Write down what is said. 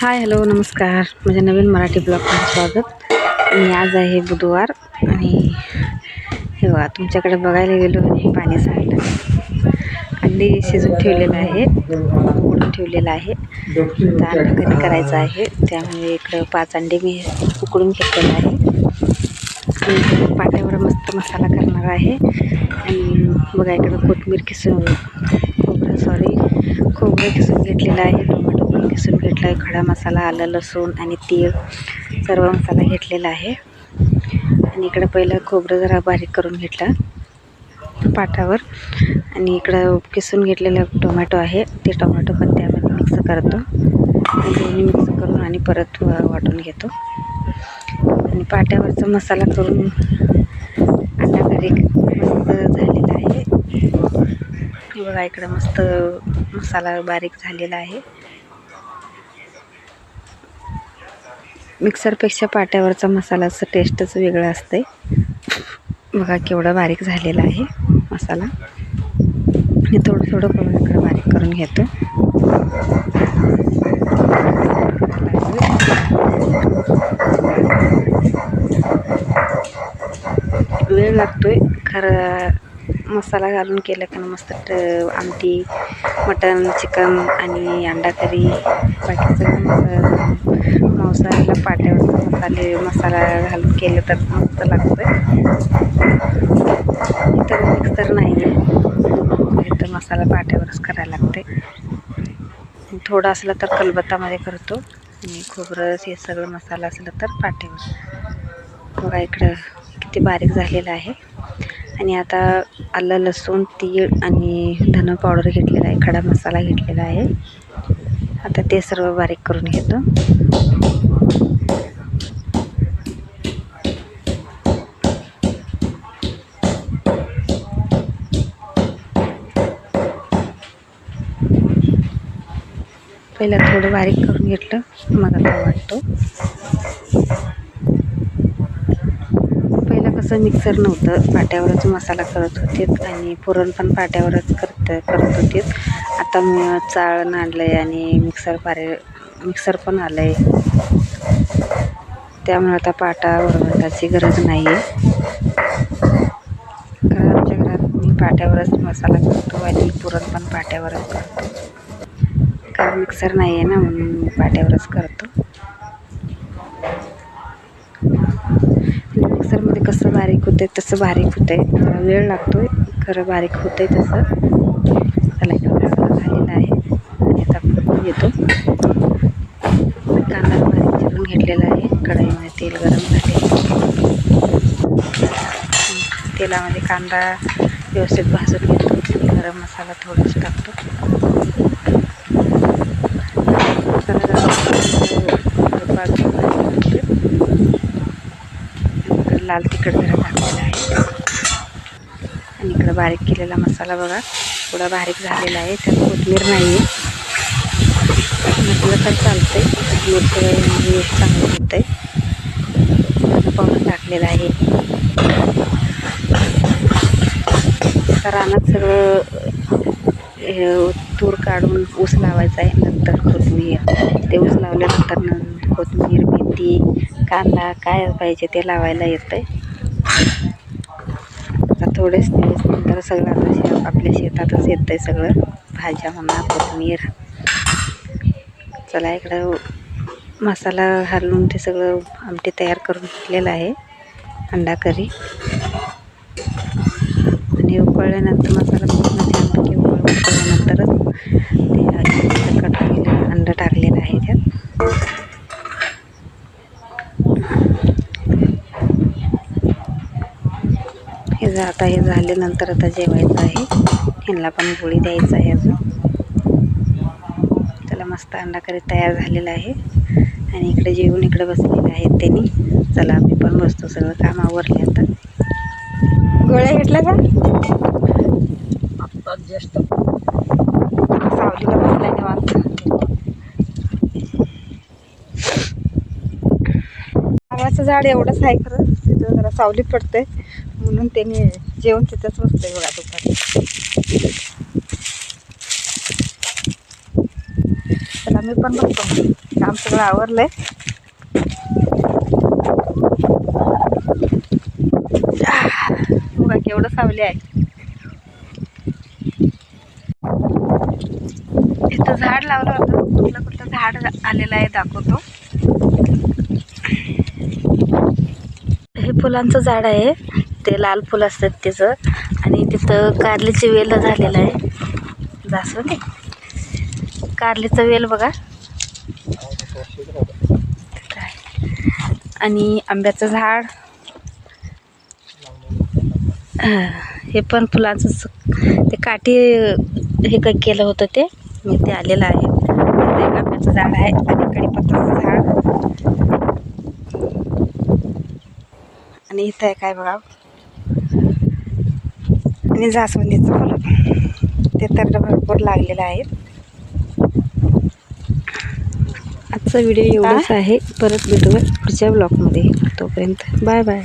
Hi hello नमस्कार. माझ्या नवीन मराठी ब्लॉगमध्ये स्वागत. आणि आज आहे बुधवार आणि हे बघा तुमच्याकडे बघायला गेलो आणि पाणी सांडलं. अंडी शिजून ठेवलेलं आहे. उकडून ठेवलेलं आहे. तर अंडा कधी करायचं आहे? त्यामुळे इकडं पाच अंडे मी उकडून घेतलेलं आहे. आणि पाट्यावर मस्त मसाला करणार आहे. आणि बघा इकडं कोथिंबीर किसून खोबरं सॉरी खोबरं किसून घेतलेलं आहे. टोमॅटो किसून घेतला आहे खडा मसाला आलं लसूण आणि तीळ सर्व मसाला घेतलेला आहे. आणि इकडं पहिलं खोबरं जरा बारीक करून घेतलं पाटावर. आणि इकडं किसून घेतलेलं टोमॅटो आहे ते टोमॅटो पण त्यामध्ये मिक्स करतो. दोन्ही मिक्स करून आणि परत वाटून घेतो. आणि पाट्यावरचा मसाला करून अंडा करी मस्त झालेला आहे. बघा इकडं मस्त मसाला बारीक झालेला आहे. मिक्सरपेक्षा पाट्यावरचा मसाल्याचं टेस्टच वेगळं असते बघा केवढा बारीक झालेला आहे मसाला. हे थोडं थोडं करून इकडं बारीक करून घेतो. वेळ लागतोय. खरं मसाला घालून केलं का मस्त आमटी मटन चिकन आणि अंडा करी. बाकीचं सगळं पाट्यावर मसाले मसाला घालून केलं तर मस्त लागतं इथं मिक्सर नाही आहे इथं मसाला पाट्यावरच करायला लागते थोडा असला तर कलबत्तामध्ये करतो. आणि खोबरं हे सगळं मसाला असलं तर पाट्यावर. बघा इकडं किती बारीक झालेलं आहे. आणि आता आलं लसूण तीळ आणि धनं पावडर घेतलेला आहे. खडा मसाला घेतलेला आहे. आता ते सर्व बारीक करून घेतो. पहिला थोडं बारीक करून घेतलं. मग आता वाटतो? पहिलं कसं मिक्सर नव्हतं पाट्यावरच मसाला करत होते आणि पुरण पण पाट्यावरच करत करत होते आता मी चाळण आणलं आहे आणि मिक्सर पारे मिक्सर पण आलं आहे त्यामुळे आता पाटा ओरडण्याची गरज नाही आहे कारण आमच्या घरात मी पाट्यावरच मसाला करतो आणि पुरण पण पाट्यावरच करतो. कारण मिक्सर नाही आहे ना म्हणून मी पाट्यावरच करतो. मिक्सरमध्ये कसं बारीक होतं आहे तसं बारीक होतं आहे थोडा वेळ लागतो आहे खरं बारीक होतं आहे तसं त्याला एवढा झालेला आहे. आणि आता पण घेतो. कांदा बारीक चिरून घेतलेला आहे. कढईमध्ये तेल गरम झाले तेलामध्ये कांदा व्यवस्थित भाजून घेतो. गरम मसाला थोडासा टाकतो. लाल तिखट जरा टाकलेला आहे. आणि इकडं बारीक केलेला मसाला बघा. थोडा बारीक झालेला आहे. त्यात कोथमीर नाही आहे नसलं तर चालतं आहे कोथिंबीर म्हणजे चांगलं होतं आहे पावडर टाकलेलं आहे. तर रानात सगळं तूर काढून ऊस लावायचा आहे. नंतर कोथमीर. ते ऊस लावल्यानंतर कोथमीर कोथिंबीर कांदा काय पाहिजे ते लावायला येतं आहे आता थोडेच दिवस नंतर सगळं आता शे आपल्या शेतातच येतं आहे सगळं. भाज्या म्हणा कोथमीर. चला इकडं मसाला घालून ते सगळं आमटी तयार करून घेतलेलं आहे. अंडा करी. आणि उकळल्यानंतर मसाला पूर्ण छानपैकी उकळ उकळल्यानंतरच ते कट केलेलं अंडं टाकलेलं आहे त्यात हे जा आता हे झाल्यानंतर आता जेवायचं आहे. ह्यांना पण गोळी द्यायचं आहे अजून. त्याला मस्त अंडा करी तयार झालेला आहे. आणि इकडे जेवून इकडे बसलेले आहेत त्यांनी. चला आम्ही पण बसतो सगळं काम आवरले आता. गोळ्या घेतल्या का? जास्त सावलीला बसलाय निवांत. झाड एवढंच आहे खरं. तिथं जरा सावली पडते म्हणून त्यांनी जेवण तिथंच बसतंय बघा दुपारी. त्याला मी पण बघतो. काम सगळं आवरलंय. बघा केवढं सावली आहे. इथं झाड लावलं होतं. कुठलं कुठलं झाड आलेलं आहे दाखवतो. हे फुलांचं झाड आहे. ते लाल फुल असतात त्याचं. आणि तिथं कारलीची वेल झालेलं आहे. जास्वंदी कारलीचं वेल बघा. तिथं आणि आंब्याचं झाड. हे पण फुलांचं ते काठी हे काही केलं होतं ते? मी ते आलेलं आहे. ते आंब्याचं झाड आहे आणि कडीपत्ताचं झाड. आणि इथं आहे काय बघा? आणि जास्वंदीचं फुलं ते तर भरपूर लागलेलं आहे. आजचा व्हिडिओ एवढाच आहे. परत भेटूया पुढच्या ब्लॉगमध्ये. तोपर्यंत बाय बाय.